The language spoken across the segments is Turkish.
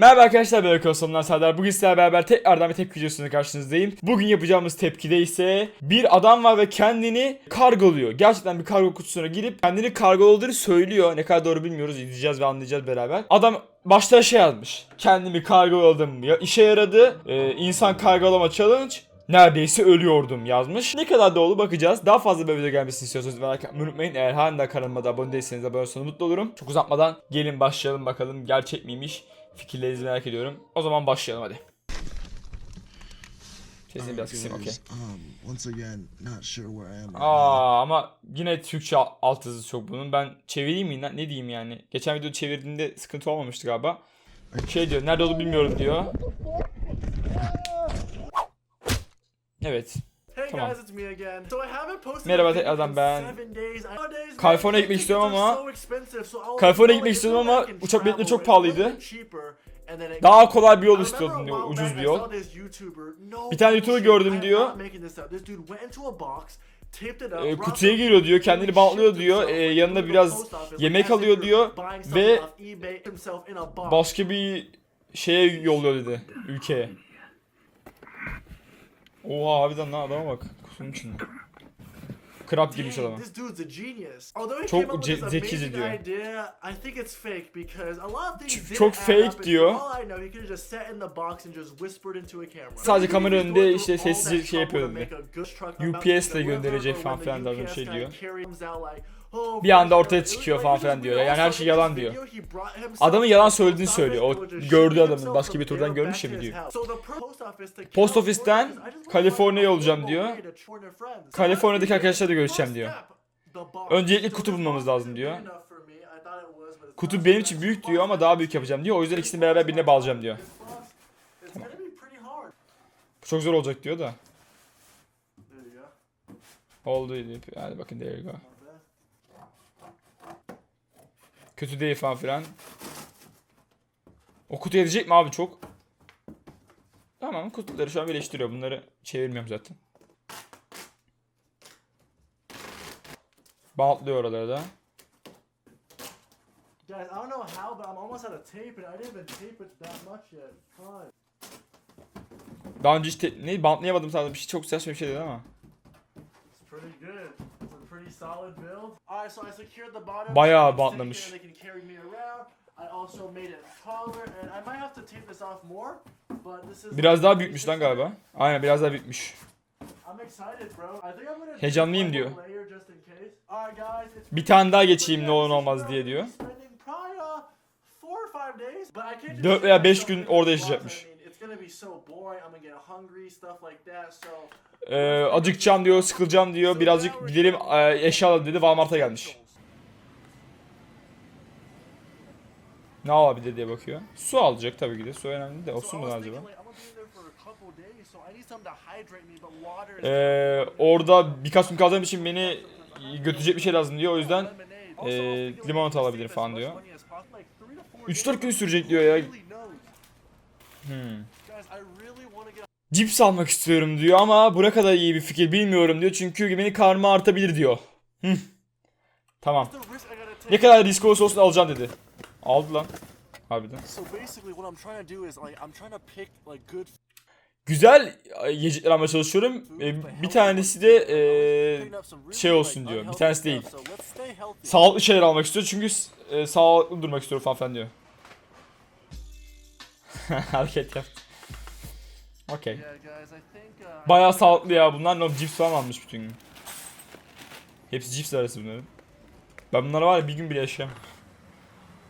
Merhaba arkadaşlar ben Öykü Osmanlılar Serdar. Bugün sizlerle beraber tekrardan bir tepki videosuyla karşınızdayım. Bugün yapacağımız tepkide ise bir adam var ve kendini kargoluyor. Gerçekten bir kargo kutusuna girip kendini kargoladığı söylüyor. Ne kadar doğru bilmiyoruz. İzleyeceğiz ve anlayacağız beraber. Adam başta şey yazmış. Kendimi kargoladım. Ya işe yaradı. Ee, insan kargolama challenge. Neredeyse ölüyordum yazmış. Ne kadar doğru bakacağız. Daha fazla böyle video gelmesini istiyorsanız merak etmeyi unutmayın. Eğer hala kanalıma da abone değilseniz abone olursanız mutlu olurum. Çok uzatmadan gelin başlayalım bakalım gerçek miymiş. Fikirlerinizi merak ediyorum. O zaman başlayalım hadi. Sesini biraz kısayım okey. Um, once again, not sure where I am. right now. Aa ama yine Türkçe alt yazısı çok bunun. Ben çevireyim mi? Ne diyeyim yani? Geçen video çevirdiğimde sıkıntı olmamıştı galiba. Şey diyor, nerede olduğunu bilmiyorum diyor. Evet. Hey Tamam. guys, it's me again. So I haven't posted Merhaba tekrardan ben. man, gitmek istiyorum ama- I'll gitmek istiyorum ama uçak biletleri çok pahalıydı. Daha kolay bir yol istiyordum diyor, ucuz bir yol. Bir tane YouTuber gördüm diyor. E, kutuya giriyor diyor, kendini himself, diyor, e, yanına biraz yemek alıyor diyor ve başka bir şeye yolluyor dedi ülkeye. Oha harbiden lan adama bak kutunun içinde. Krab girmiş adama. This dude's a genius. Although he Çok ce- zekice diyor. idea, I think it's fake because a lot of things Ç- didn't çok fake diyor. Sadece kamera önünde işte through all sessiz that şey yapıyor dedi. UPS ile gönderecek falan filan tarzı bir şey diyor. Bir anda ortaya çıkıyor falan filan diyor. Yani her şey yalan diyor. video, Adamın yalan söylediğini söylüyor. O shipping adamın başka bir turdan görmüş ya the post ofisten Kaliforniya'ya olacağım diyor. Kaliforniya'daki arkadaşlarla görüşeceğim diyor. Öncelikle kutu bulmamız lazım diyor. Kutu benim için büyük diyor ama daha büyük yapacağım diyor. O yüzden ikisini beraber birine bağlayacağım diyor. Hard. Bu çok zor olacak diyor da. Oldu. Hadi bakın there you go. Not bad. Kötü değil falan filan. O kutu edecek mi abi çok? Tamam kutuları şu an birleştiriyor. Bunları çevirmiyorum zaten. Bantlıyor oraları da. Guys, I don't know how, but I'm almost out of tape, and I didn't even tape it that much yet. Fine. Daha önce hiç te- ne bantlayamadım sadece bir şey çok saçma bir şey dedi ama. It's pretty good. Bayağı so it's bantlamış. sitting here and They can carry me around. I also made it taller, and I might have to tape this off more, but this is. Biraz daha büyükmüş lan galiba. Aynen biraz daha büyükmüş. I'm excited, bro. I think I'm gonna. do Heyecanlıyım diyor. more layer just in case. Alright, guys. It's Bir tane daha But geçeyim ne olur olmaz diye diyor. spending probably, uh, four or five days, but I can't just Dört sit veya beş myself gün in orada yaşayacakmış. Gonna be so boring. I'm gonna get hungry, stuff like that. So Ee, acıkacağım diyor, sıkılacağım diyor. Birazcık gidelim e, eşya alalım dedi. Walmart'a gelmiş. Ne alabilir diye bakıyor. Su alacak tabii ki de. Su önemli de. O su mu acaba? Ee, orada birkaç gün kalacağım için beni götürecek bir şey lazım diyor. O yüzden was thinking, limonata alabilir falan diyor. money as possible, like, three to four 3-4 gün sürecek diyor ya. Hmm. Cips almak istiyorum diyor ama bu ne kadar iyi bir fikir bilmiyorum diyor. Çünkü beni karma artabilir diyor. Hı. Tamam. Ne kadar risk olursa olsun alacağım dedi. Aldı lan. Harbiden. Güzel e, yiyecekler almaya çalışıyorum. E, bir tanesi de e, şey olsun diyor, bir tanesi değil. sağlıklı şeyler almak istiyor. Çünkü e, sağlıklı durmak istiyor falan filan diyor. Hareket yaptı. Okey. Uh, Bayağı sağlıklı ya bunlar. No, cips falan almış bütün gün. Hepsi cips arası bunların. Ben bunlara var ya bir gün bile yaşayamam.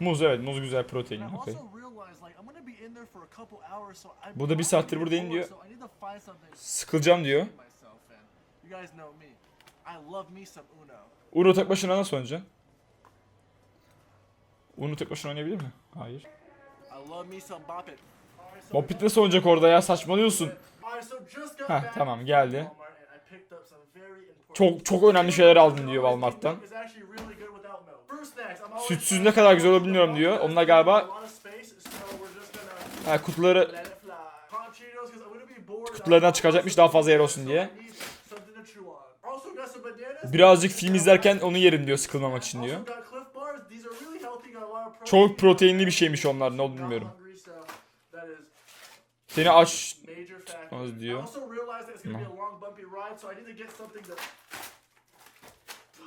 Muz evet muz güzel protein. And I Okey. also realized like I'm gonna be in there for a couple hours, so I'm Burada bir saattir buradayım diyor. Sıkılacağım diyor. Uno. Uno tek başına nasıl oynayacaksın? Uno tek başına oynayabilir mi? Hayır. I love me some Bop It. Mopit nasıl oynayacak orada ya saçmalıyorsun. Heh, tamam, geldi. Çok çok önemli şeyler aldın diyor Walmart'tan. Sütsüz ne kadar güzel olur bilmiyorum diyor. Onlar galiba- Ha, kutuları kutularından çıkacakmış daha fazla yer olsun diye. Birazcık film izlerken onu yerim diyor sıkılmamak için diyor. Çok proteinli bir şeymiş onlar ne olduğunu bilmiyorum. Got hungry, so That is Seni aç. Tutmaz diyor.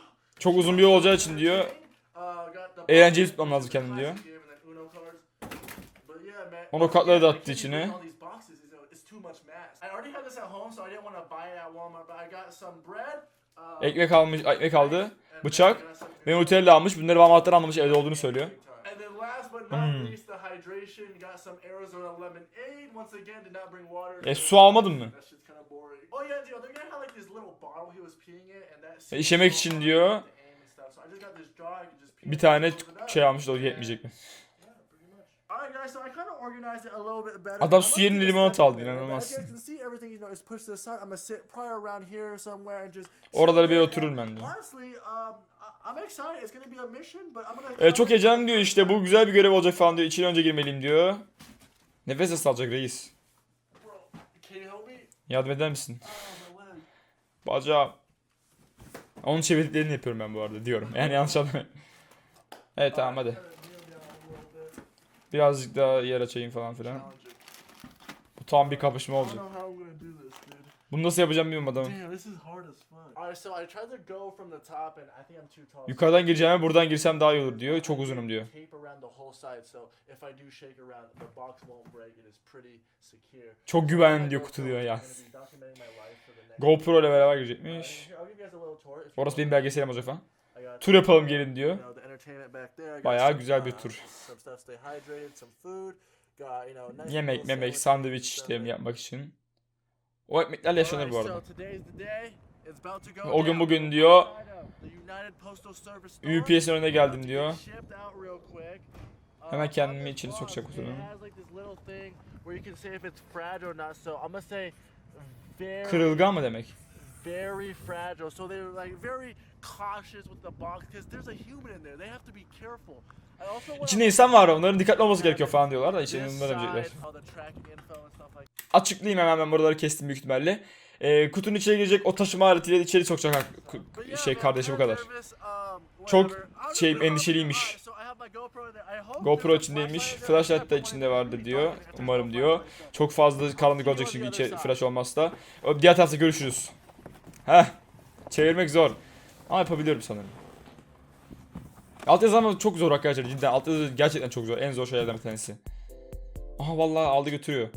çok uzun bir yol olacağı için diyor. Uh, Eğlenceli tutmam lazım kendim diyor. Onu kartları da attı içine. Ekmek almış, ekmek aldı. Bıçak. Ve Nutella almış. Bunları Walmart'tan almamış evde olduğunu söylüyor. Hmm. E su almadın mı? Oh. E, işemek için diyor. Bir tane şey almış da yetmeyecek mi? So I kind of organized it a little bit better. Adam su yerine limonata aldı, inanılmaz. As you guys can see, everything you know is pushed to the side. I'm gonna sit probably around here somewhere and just. Oralara bir sit otururum there. ben de. Honestly, um, I- I'm excited. It's gonna be a mission, but I'm gonna. Evet çok heyecanlı diyor işte bu güzel bir görev olacak falan diyor. İçine önce girmeliyim diyor. Nefes nasıl alacak reis? Yardım eder misin? Oh. Bacağım. Onun çevirdiklerini yapıyorum ben bu arada diyorum. Yani yanlış anlamayın. Evet tamam hadi. Kinda kneel down a little bit. Birazcık daha yer açayım falan filan. Bu tam bir kapışma olacak. Bunu nasıl yapacağım bilmiyorum adamım. Yukarıdan gireceğime buradan girsem daha iyi olur diyor. Çok uzunum diyor. Çok güvenli diyor kutu diyor ya. GoPro ile beraber girecekmiş. Orası benim belgeselim olacak falan. Tur yapalım gelin diyor. Bayağı güzel bir uh, tur. Yemek, memek, sandviç there. yapmak için. O ekmeklerle yaşanır bu arada. O gün bugün diyor. UPS'in önüne geldim diyor. Uh, Hemen kendimi box, sokacak very Kırılgan mı demek? Very fragile. So they're like very cautious with the box because there's a human in there. They have to be careful. I also wanna İçinde insan var onların dikkatli olması gerekiyor falan diyorlar da bunları side, demeyecekler. Açıklayayım hemen ben buraları kestim büyük ihtimalle. Ee, kutunun içine girecek o taşıma aletiyle içeri sokacak şey kardeşi bu kadar. um, Çok şey, endişeliymiş. GoPro içindeymiş. flashlight da içinde DVD diyor. Umarım diyor. Çok fazla karanlık olacak çünkü içeri flash olmazsa. Diğer tarafta görüşürüz. Heh. Çevirmek zor. Ama yapabiliyorum sanırım. Alt yazı ama çok zor arkadaşlar cidden. Alt yazı gerçekten çok zor. En zor şeylerden bir tanesi. Aha vallahi aldı götürüyor.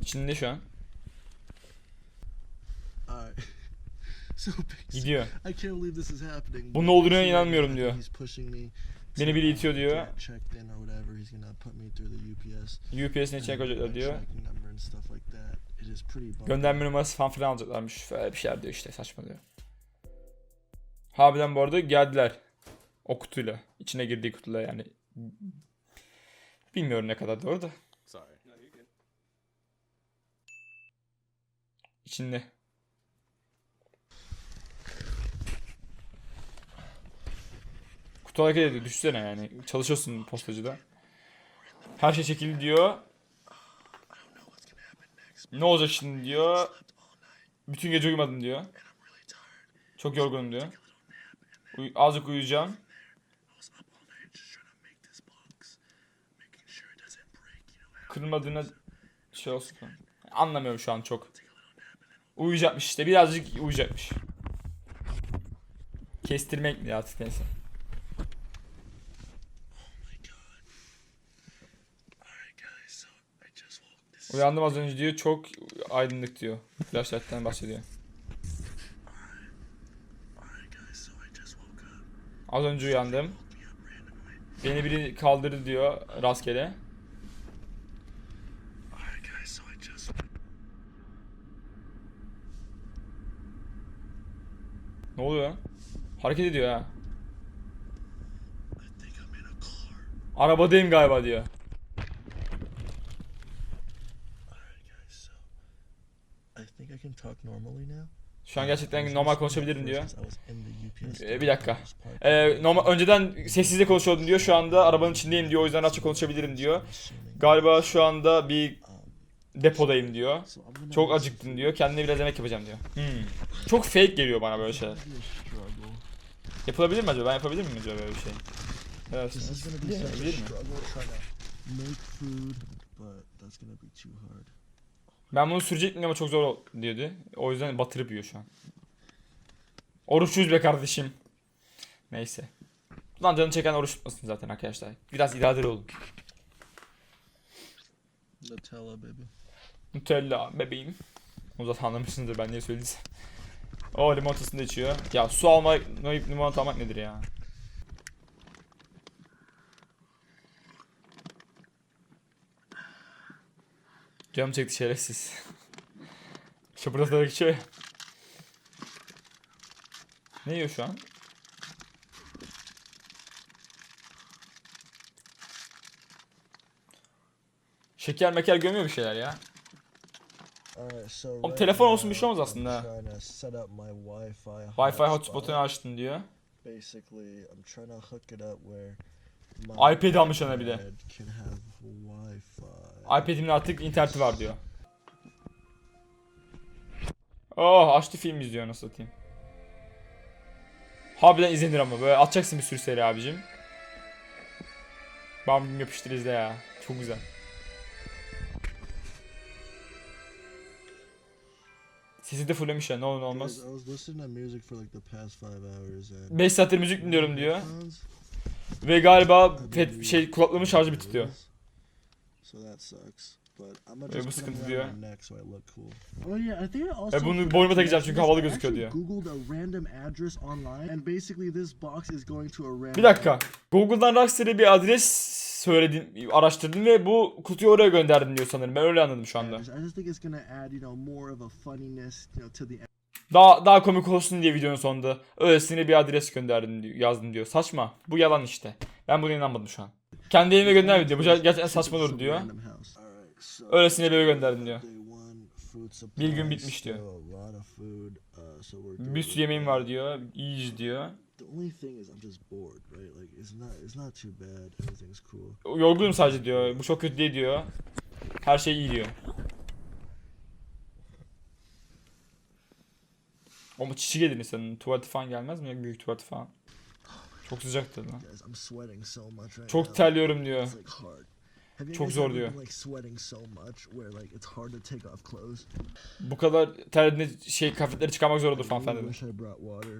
İçinde şu an. Gidiyor. Bunun olduğuna inanmıyorum diyor. Beni biri itiyor diyor. get checked in or whatever. He's gonna put me through the UPS. UPS'in içine and koyacaklar my diyor. Gönderme numarası falan filan alacaklarmış. Böyle bir şeyler diyor işte saçmalıyor. Harbiden bu arada geldiler. O kutuyla. İçine girdiği kutuyla yani. Bilmiyorum ne kadar doğru da. İçinde. Kutu hareket ediyor. Düşsene yani. Çalışıyorsun postacıda. Her şey çekildi diyor. Ne olacak şimdi diyor. Bütün gece uyumadım diyor. Çok yorgunum diyor. Uy- azıcık uyuyacağım. Kırılmadığına şey olsun. Anlamıyorum şu an çok. Uyuyacakmış işte birazcık uyuyacakmış. Kestirmek mi artık neyse. Uyandım az önce diyor çok aydınlık diyor. Flashlight'tan bahsediyor. Az önce uyandım. Beni biri kaldırdı diyor rastgele. Ne oluyor? Hareket ediyor ha. Arabadayım galiba diyor. I think I can talk normally now. Şu an gerçekten normal konuşabilirim diyor. Ee, bir dakika. Ee, normal önceden sessizde konuşuyordum diyor. Şu anda arabanın içindeyim diyor. O yüzden açık konuşabilirim diyor. Galiba şu anda bir depodayım diyor. Çok acıktım diyor. Kendine biraz yemek yapacağım diyor. Hmm. Çok fake geliyor bana böyle şeyler. Yapılabilir mi acaba? Ben yapabilir miyim acaba böyle bir şey? Evet. Değil mi? Ben bunu sürecektim ama çok zor diyordu. O yüzden batırıp yiyor şu an. Oruçluyuz be kardeşim. Neyse. Lan canı çeken oruç tutmasın zaten arkadaşlar. Biraz iradeli olun. Nutella, baby. Nutella bebeğim. O zaten anlamışsınızdır ben niye söylediysem. O limonatasını da içiyor. Ya su almayıp limonata almak nedir ya? Canım çekti şerefsiz. Da geçiyor ya. Ne yiyor şu an? Şeker meker gömüyor bir şeyler ya. Oğlum telefon olsun bir şey olmaz aslında. Wi-Fi Wi-Fi hotspot. hotspot'unu açtın diyor. Basically, I'm trying to hook it up where iPad almış ona bir de. iPad'imin artık interneti var diyor. Oh açtı film izliyor nasıl satayım. Harbiden izlenir ama böyle atacaksın bir sürü seri abicim. Bam yapıştır izle ya. Çok güzel. Sesi de fulllemiş ya ne olur ne olmaz. Guys, I was listening to music for like the past five hours and 5 saattir müzik dinliyorum diyor. Ve galiba pet, şey kulaklığımın şarjı bitti it diyor. is. So that sucks. But I'm gonna Ve bu sıkıntı diyor. Oh E bunu boynuma takacağım çünkü havalı gözüküyor diyor. Bir dakika. Google'dan Rocksteady'e bir adres söyledin, araştırdın ve bu kutuyu oraya gönderdin diyor sanırım. Ben öyle anladım şu anda. Daha daha komik olsun diye videonun sonunda öylesine bir adres gönderdim diyor, yazdım diyor. Saçma. Bu yalan işte. Ben buna inanmadım şu an. Kendi evime gönderme diyor. Bu gerçekten saçma olur diyor. Öylesine eve gönderdim diyor. Bir gün bitmiş diyor. Bir sürü yemeğim var diyor. İyiyiz diyor. Yorgunum sadece diyor. Bu çok kötü değil diyor. Her şey iyi diyor. Ama çişi gelir insanın. Tuvaleti falan gelmez mi? Büyük tuvaleti falan. Çok sıcaktır lan. Çok terliyorum diyor. Çok zor diyor. Bu kadar terlediğinde şey kıyafetleri çıkarmak zor olur I falan really efendim. wish I brought water.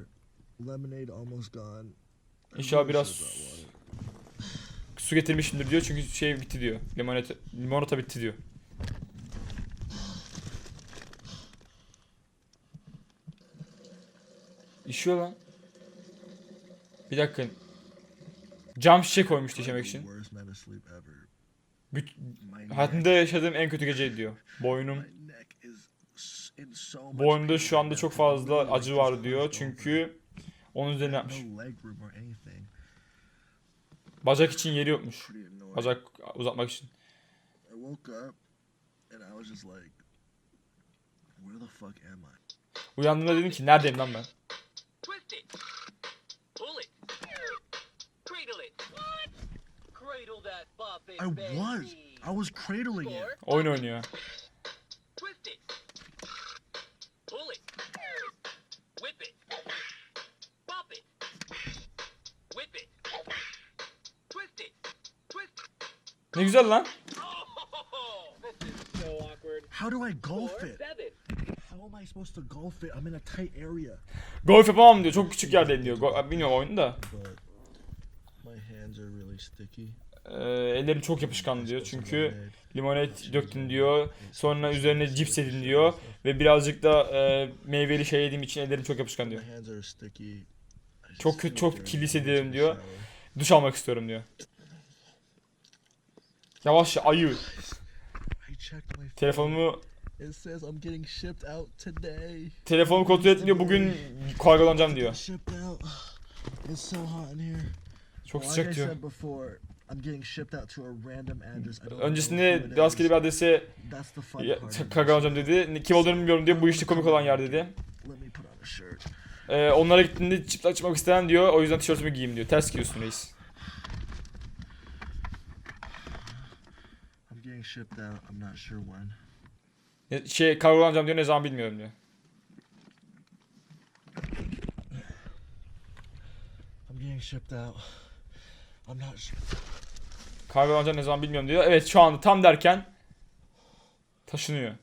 Lemonade almost gone. I İnşallah biraz su getirmişimdir diyor çünkü şey bitti diyor. Limonata, limonata bitti diyor. İşiyor lan. Bir dakika. Cam şişe koymuştu işemek için. Büt- hayatımda yaşadığım en kötü geceydi diyor. Boynum. Boynumda şu anda çok fazla acı var diyor. Çünkü onun üzerine yapmış. Bacak için yeri yokmuş. Bacak uzatmak için. Uyandığımda dedim ki neredeyim lan ben? Twist it. Pull it. Cradle it. What? Cradle that puppet, I was. I was cradling it. Oyun oynuyor. twist it. Pull it. Whip it. Pop it. Whip it. Twist it. Twist it. Ne güzel lan. Oh, this is so awkward. How do I golf it? I supposed to golf it? I'm in a tight area. Golf yapamam diyor. Çok küçük yerdeyim diyor. Go- bilmiyorum oyunu da. But my hands are really sticky. Ee, ellerim çok yapışkan diyor. Çünkü limonet döktüm diyor. Sonra üzerine cips yedim diyor. Ve birazcık da e, meyveli şey yediğim için ellerim çok yapışkan diyor. My hands are sticky. I Çok kötü- çok kirli hissediyorum diyor. Duş almak istiyorum diyor. Yavaş ayı. I checked my phone. Telefonumu It says I'm getting shipped out today. telefonumu kontrol etmiyor. Bugün kargolanacağım diyor. Shipped out. It's so hot in here. Çok Well, sıcak like I diyor. said before, I'm getting shipped out to a random address. I don't know Öncesinde who it rastgele is. bir adrese That's the fun ya- part. of this. kargolanacağım dedi. Kim olduğunu bilmiyorum diyor. Bu işte komik olan yer dedi. Let me put on a shirt. Ee, onlara gittiğinde çıplak çıkmak isteyen diyor. O yüzden tişörtümü giyeyim diyor. Ters giyiyorsun reis. I'm getting shipped out. I'm not sure when. Şey kargolanacağım diyor. Ne zaman bilmiyorum diyor. I'm getting shipped out. I'm not sure. Kargo alacak ne zaman bilmiyorum diyor. Evet şu anda tam derken taşınıyor.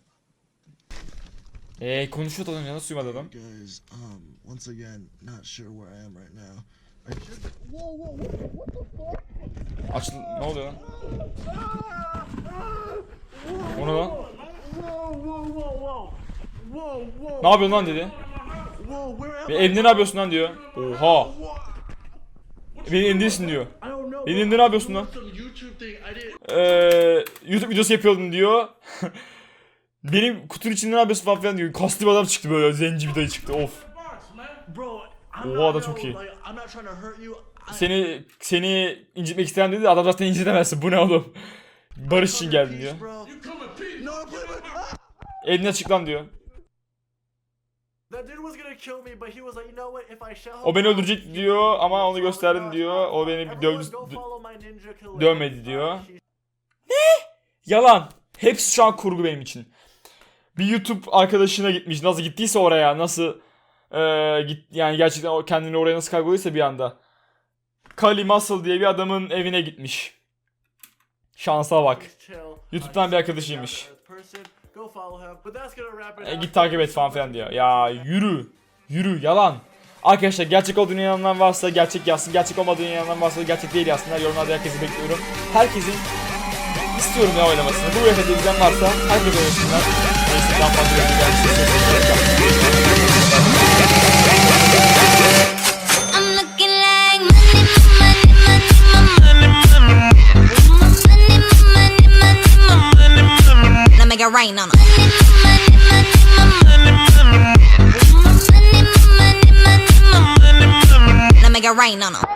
Eee konuşuyor adam ya nasıl uyumadı adam? Guys, um, once again, not sure where I am right now. I should. Whoa, whoa, what, what the fuck? Aç ne oluyor lan? O ne lan? Ne yapıyorsun lan dedi. Evde ne yapıyorsun lan diyor. Oha. Beni indirsin diyor. Beni indir ne yapıyorsun lan? Some YouTube videosu yapıyordum diyor. Benim kutunun içinde ne yapıyorsun falan filan diyor. Kaslı bir adam çıktı böyle zenci bir dayı çıktı of. Oha da çok iyi. Seni seni incitmek isteyen dedi adam zaten incitemezsin bu ne oğlum. Barış için geldin diyor. If I shall. O beni öldürecek diyor ama onu gösterdim diyor. O beni killer. dövmedi diyor. He- Yalan. Hepsi şu an kurgu benim için. Bir YouTube arkadaşına gitmiş. Nasıl gittiyse oraya, nasıl eee, git yani gerçekten o kendini oraya nasıl kargoluysa bir anda. Kali Muscle diye bir adamın evine gitmiş. Şansa bak. YouTube'dan bir arkadaşıymış. Go follow him. But that's gonna wrap it E, up. git takip et falan filan diyor. Ya yürü. Yürü yalan. Arkadaşlar gerçek olduğunu inananlar varsa gerçek yazsın. Gerçek olmadığını inananlar varsa gerçek değil yazsınlar. Yorumlarda herkesi bekliyorum. Herkesin istiyorum ya oynamasını. Bu UFD'de izleyen varsa herkes oynasınlar. Neyse daha fazla yorum it rain on 'em. Now make it rain on 'em.